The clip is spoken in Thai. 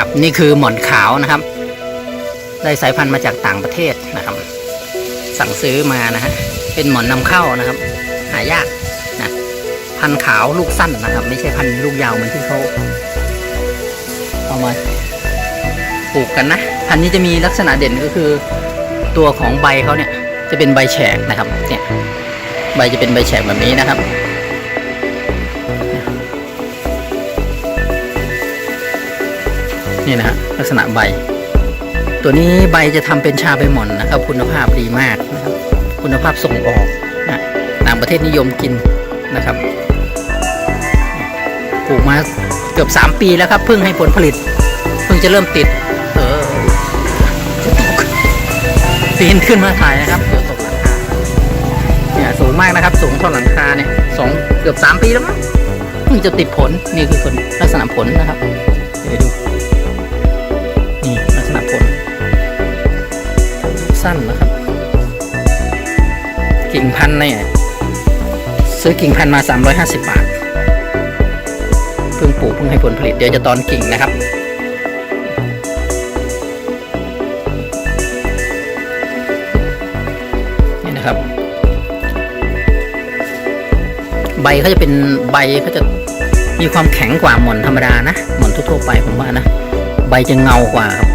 ครับ นี่คือหมอนขาวนะครับ ได้สายพันธุ์มาจากต่างประเทศนะครับ สั่งซื้อมานะฮะเป็นหมอนนำเข้านะครับ หายากนะพันธุ์ขาวลูกสั้นนะครับ ไม่ใช่พันธุ์ลูกยาวเหมือนที่เขาเอามาปลูกกันนะ พันธุ์นี้จะมีลักษณะเด่นก็คือตัวของใบเขาเนี่ยจะเป็นใบแฉกนะครับเนี่ยใบจะเป็นใบแฉกแบบนี้นะครับ นี่นะฮะลักษณะใบ ตัวนี้ใบจะทำเป็นชาใบหม่อนนะครับ คุณภาพดีมากนะครับคุณภาพส่งออกนะต่างประเทศนิยมกินนะครับปลูกมาเกือบ 3 ปีแล้วครับเพิ่งให้ผลผลิต เพิ่งจะเริ่มติด เออจะตกปีนขึ้นมาถ่ายนะครับเดี๋ยวตกหลังคาเนี่ยสูงมากนะครับ สูงเท่าหลังคาเนี่ยสองเกือบ 3 ปีแล้วมั้งเพิ่งจะติดผลนี่คือผลลักษณะผลนะครับเดี๋ยวดู สั้นนะครับ กิ่งพันธุ์เนี่ยซื้อกิ่งพันธุ์มา 350 บาท เพิ่งปลูกเพิ่งให้ผลผลิตเดี๋ยวจะตอนกิ่งนะครับ นี่นะครับ ใบเขาจะเป็นใบเขาจะมีความแข็งกว่าหม่อนธรรมดานะ หม่อนทั่วไปผมว่านะ ใบจะเงากว่าครับ